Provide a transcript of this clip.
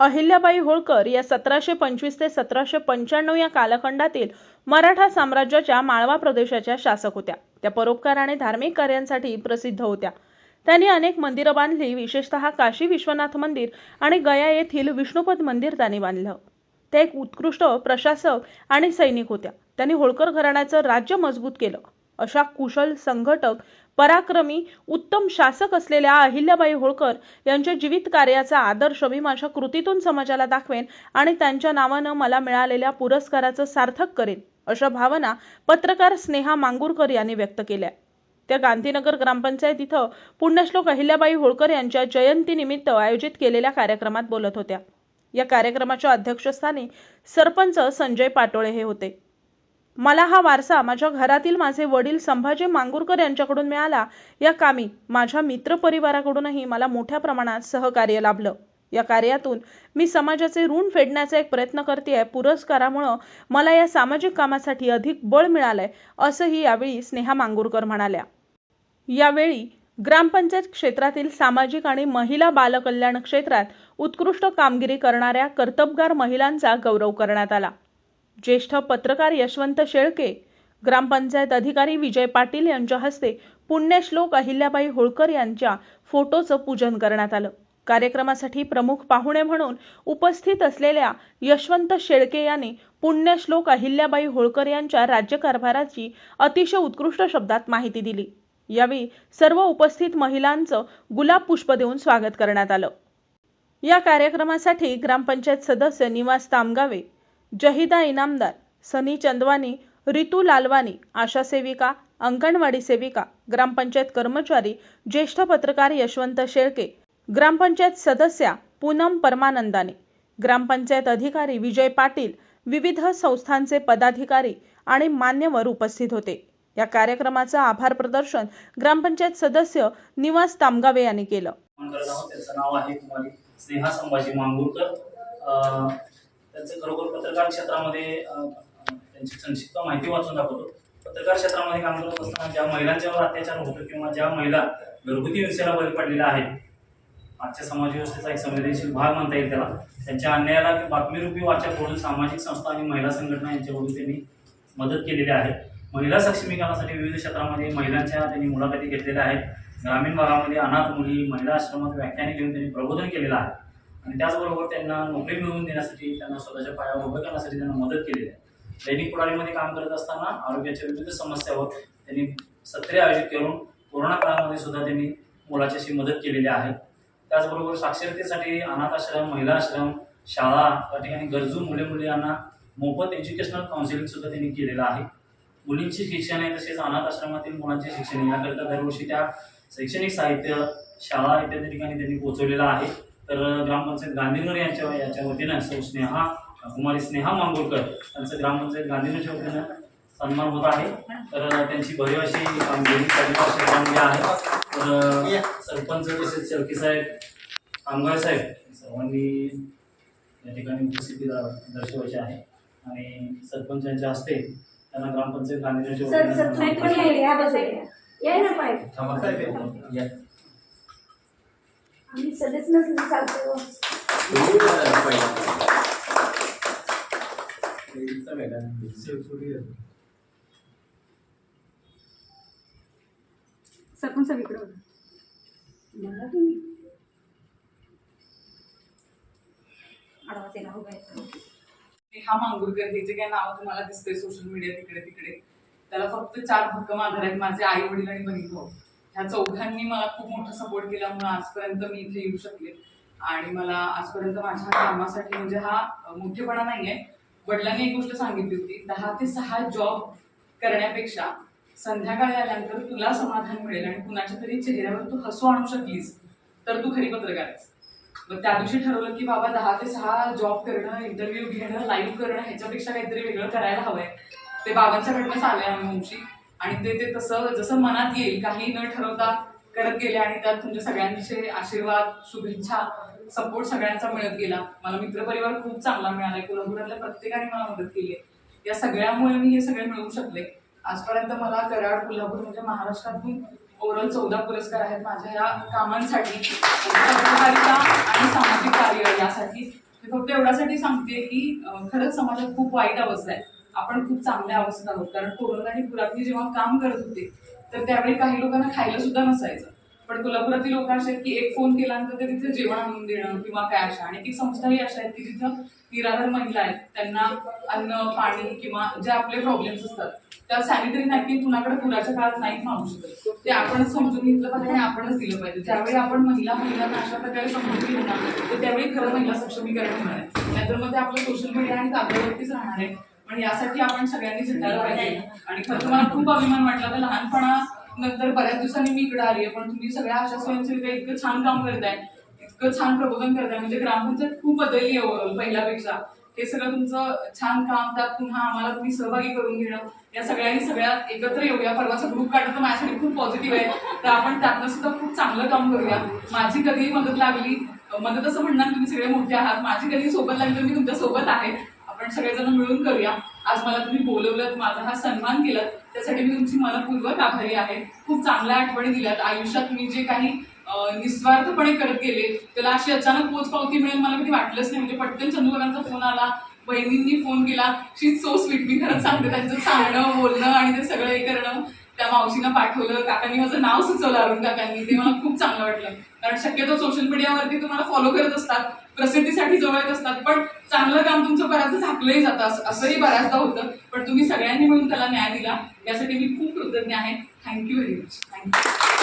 अहिल्याबाई होळकर या सतराशे पंचवीस ते सतराशे पंच्याण्णव या कालखंडातील मराठा साम्राज्याच्या माळवा प्रदेशाच्या शासक होत्या. त्या परोपकार आणि धार्मिक कार्यांसाठी प्रसिद्ध होत्या. त्यांनी अनेक मंदिरं बांधली विशेषतः काशी विश्वनाथ मंदिर आणि गया येथील विष्णुपद मंदिर त्यांनी बांधलं. त्या एक उत्कृष्ट प्रशासक आणि सैनिक होत्या. त्यांनी होळकर घराण्याचं राज्य मजबूत केलं. अशा कुशल संघटक पराक्रमी उत्तम शासक असलेल्या अहिल्याबाई होळकर यांच्या जीवित कार्याचा आदर्श मी माझ्या कृतीतून समाजाला दाखवेन आणि त्यांच्या नावानं मला मिळालेल्या पुरस्काराचं सार्थक करेन अशा भावना पत्रकार स्नेहा मांगुरकर यांनी व्यक्त केल्या. त्या गांधीनगर ग्रामपंचायत इथं पुण्यश्लोक अहिल्याबाई होळकर यांच्या जयंतीनिमित्त आयोजित केलेल्या कार्यक्रमात बोलत होत्या. या कार्यक्रमाच्या अध्यक्षस्थानी सरपंच संजय पाटोळे हे होते. मला हा वारसा माझ्या घरातील माझे वडील संभाजी मांगुरकर यांच्याकडून मिळाला. या कामी माझ्या मित्रपरिवाराकडूनही मला मोठ्या प्रमाणात सहकार्य लाभलं. या कार्यातून मी समाजाचे ऋण फेडण्याचा एक प्रयत्न करते पुरस्कारामुळं मला या सामाजिक कामासाठी अधिक बळ मिळालंय असंही यावेळी स्नेहा मांगुरकर म्हणाल्या. यावेळी ग्रामपंचायत क्षेत्रातील सामाजिक आणि महिला बालकल्याण क्षेत्रात उत्कृष्ट कामगिरी करणाऱ्या कर्तबगार महिलांचा गौरव करण्यात आला. ज्येष्ठ पत्रकार यशवंत शेळके ग्रामपंचायत अधिकारी विजय पाटील यांच्या हस्ते पुण्यश्लोक अहिल्याबाई होळकर यांच्या फोटोचं पूजन करण्यात आलं. कार्यक्रमासाठी प्रमुख पाहुणे म्हणून उपस्थित असलेल्या यशवंत शेळके यांनी पुण्यश्लोक अहिल्याबाई होळकर यांच्या राज्यकारभाराची अतिशय उत्कृष्ट शब्दात माहिती दिली. यावेळी सर्व उपस्थित महिलांचं गुलाब पुष्प देऊन स्वागत करण्यात आलं. या कार्यक्रमासाठी ग्रामपंचायत सदस्य निवास तामगावे जहिदा इनामदार सनी चंदवानी रितू लालवानी आशा सेविका अंगणवाडी सेविका ग्रामपंचायत कर्मचारी ज्येष्ठ पत्रकार यशवंत शेळके ग्रामपंचायत सदस्या पूनम परमानंदाने ग्रामपंचायत अधिकारी विजय पाटील विविध संस्थांचे पदाधिकारी आणि मान्यवर उपस्थित होते. या कार्यक्रमाचं आभार प्रदर्शन ग्रामपंचायत सदस्य निवास तामगावे यांनी केलं. नाव आहे स्नेहा संभाजी मांगुरकर. त्यांचे खरोखर पत्रकार क्षेत्रामध्ये त्यांची संक्षिप्त माहिती वाचून दाखवतो. पत्रकार क्षेत्रामध्ये काम करत असताना ज्या महिलांच्यावर अत्याचार होतो किंवा ज्या महिला घरगुती हिंसेला बळी पडलेल्या आहेत आजच्या समाज व्यवस्थेचा एक संवेदनशील भाग म्हणता येईल त्याला. त्यांच्या अन्यायाला बातमीरूपी वाचा फोडून सामाजिक संस्था आणि महिला संघटना यांच्याकडून त्यांनी मदत केलेली आहे. महिला सक्षमीकरणासाठी विविध क्षेत्रामध्ये महिलांच्या त्यांनी मुलाखती घेतलेल्या आहेत. ग्रामीण भागामध्ये अनाथ मुली महिला आश्रमात व्याख्याने घेऊन त्यांनी प्रबोधन केलेलं आहे. आणि त्याचबरोबर त्यांना नोकरी मिळवून देण्यासाठी त्यांना स्वतःच्या पायावर उभं करण्यासाठी त्यांना मदत केलेली आहे. दैनिक पुढारीमध्ये काम करत असताना आरोग्याच्या विविध समस्यावर त्यांनी सत्रे आयोजित करून कोरोना काळामध्ये सुद्धा त्यांनी मुलाच्याशी मदत केलेली आहे. त्याचबरोबर साक्षरतेसाठी अनाथ आश्रम महिला आश्रम शाळा या ठिकाणी गरजू मुले मुली यांना मोफत एज्युकेशनल काउन्सिलिंग सुद्धा त्यांनी केलेलं आहे. मुलींची शिक्षण आहे तसेच अनाथ आश्रमातील मुलांचे शिक्षण याकरिता दरवर्षी त्या शैक्षणिक साहित्य शाळा इत्यादी ठिकाणी त्यांनी पोहोचवलेलं आहे. तर ग्रामपंचायत गांधीनगर यांच्या याच्या वतीनं सौ स्नेहा कुमारी स्नेहा मांगोळकर यांचं ग्रामपंचायत गांधीनगरच्या वतीनं सन्मान होत आहे. तर त्यांची भरीव अशी कामगिरी क्षेत्रामध्ये आहे. तर सरपंच तसेच चरकी साहेब कामगार साहेब सर्वांनी या ठिकाणी उपस्थिती दर्शवायची आहे. आणि सरपंचांच्या हस्ते त्यांना ग्रामपंचायत गांधीनगरच्या वतीनं सर सन्मान साहेब पण या या बाजूला या. या ना पाहिजे थांबा साहेब. या. आम्ही सगळेच नसले चालतो सरपंच साहेब इकडे बघा. तुम्ही. आडवा ते नाव काय नेहा मांगुरकर हे जे काय नाव तुम्हाला दिसतंय सोशल मीडिया तिकडे तिकडे त्याला फक्त चार भक्कम आधार आहेत माझे आई वडील आणि बहीण भाऊ. ह्या चौघांनी मला खूप मोठा सपोर्ट केल्यामुळे आजपर्यंत मी इथे येऊ शकले. आणि मला आजपर्यंत माझ्या कामासाठी म्हणजे हा अ, मोठेपणा नाहीये. वडिलांनी एक गोष्ट सांगितली होती. दहा ते सहा जॉब करण्यापेक्षा संध्याकाळी आल्यानंतर तुला समाधान मिळेल आणि कुणाच्या तरी चेहऱ्यावर तू हसू आणू शकलीस तर तू खरी पत्रकार आहेस. मग त्या दिवशी ठरवलं की बाबा दहा ते सहा जॉब करणं इंटरव्ह्यू घेणं लाईव्ह करणं ह्याच्यापेक्षा काहीतरी वेगळं करायला हवंय. ते बाबांच्याकडनंच आलंय अनुवंशी आणि ते ते तसं जसं मनात येईल काही न ठरवता करत गेले आणि त्यात तुमच्या सगळ्यांचे आशीर्वाद शुभेच्छा सपोर्ट सगळ्यांचा मिळत गेला. मला मित्रपरिवार खूप चांगला मिळालाय. कोल्हापुरातल्या प्रत्येकाने मला मदत केली आहे या सगळ्यामुळे मी हे सगळे मिळवू शकले. आजपर्यंत मला कराड कोल्हापूर म्हणजे महाराष्ट्रातून ओव्हरऑल चौदा पुरस्कार आहेत. माझ्या या कामांसाठी पत्रकारिता आणि सामाजिक कार्य यासाठी. मी फक्त एवढ्यासाठी सांगते की खरंच समाजात खूप वाईट अवस्था आहे. आपण खूप चांगल्या अवस्थेत आहोत. कारण कोरोना आणि पुरातली जेव्हा काम करत होते तर त्यावेळी काही लोकांना खायला सुद्धा नसायचं. पण कोल्हापुरातील लोक असे आहेत की एक फोन केल्यानंतर ते तिथे जेवण आणून देणं किंवा काय अशा. आणि ती संस्थाही अशा आहेत की जिथं निराधार महिला आहेत त्यांना अन्न पाणी किंवा जे आपले प्रॉब्लेम्स असतात त्या सॅनिटरी नॅपकिन कुणाकडे पुराच्या काळात नाही मागू शकत. ते आपणच समजून घेतलं पाहिजे आणि आपणच दिलं पाहिजे. ज्यावेळी आपण महिला महिलांना अशा प्रकारे समजून घेणार तर त्यावेळी खरं महिला सक्षमीकरण होणार आहे. नाहीतर मग ते आपलं सोशल मीडिया आणि कागदावरतीच राहणार आहे. पण यासाठी आपण सगळ्यांनी झटायला पाहिजे. आणि खरं तर मला खूप अभिमान वाटला तर लहानपणा नंतर बऱ्याच दिवसांनी मी इकडे आली आहे पण तुम्ही सगळ्या अशा स्वयंसेविका इतकं छान काम करताय इतकं छान प्रबोधन करताय म्हणजे ग्रामपंचायत खूप बदलली आहे पहिल्यापेक्षा. हे सगळं तुमचं छान काम त्यात पुन्हा आम्हाला तुम्ही सहभागी करून घेणं या सगळ्यांनी सगळ्या एकत्र येऊया. परवाचा ग्रुप काढणं तर माझ्यासाठी खूप पॉझिटिव्ह आहे. तर आपण त्यातनं सुद्धा खूप चांगलं काम करूया. माझी कधीही मदत लागली मदत असं म्हणणार तुम्ही सगळे मोठे आहात. माझी कधी सोबत लागली तर मी तुमच्यासोबत आहे. आपण सगळेजण मिळून करूया. आज मला तुम्ही बोलवलं माझा हा सन्मान केला त्यासाठी मी तुमची मनपूर्वक आभारी आहे. खूप चांगल्या आठवणी दिल्यात. आयुष्यात मी जे काही निस्वार्थपणे करत गेले त्याला अशी अचानक पोच पावती मिळेल मला कधी वाटलंच नाही. म्हणजे पटकन चंदूबाबांचा फोन आला बहिणींनी फोन केला. She so sweet. मी खरंच सांगते त्यांचं सांगणं बोलणं आणि ते सगळं हे करणं त्या मावशीनं पाठवलं. काकांनी माझं नाव सुचवलं अरुण काकांनी. ते मला खूप चांगलं वाटलं. कारण शक्यतो सोशल मीडियावरती तुम्हाला फॉलो करत असतात प्रसिद्धीसाठी जवळ येत असतात पण चांगलं काम तुमचं बऱ्याचदा झाकलंही जातं असं- असंही बऱ्याचदा होतं. पण तुम्ही सगळ्यांनी मिळून त्याला न्याय दिला यासाठी मी खूप कृतज्ञ आहे. Thank you very much thank you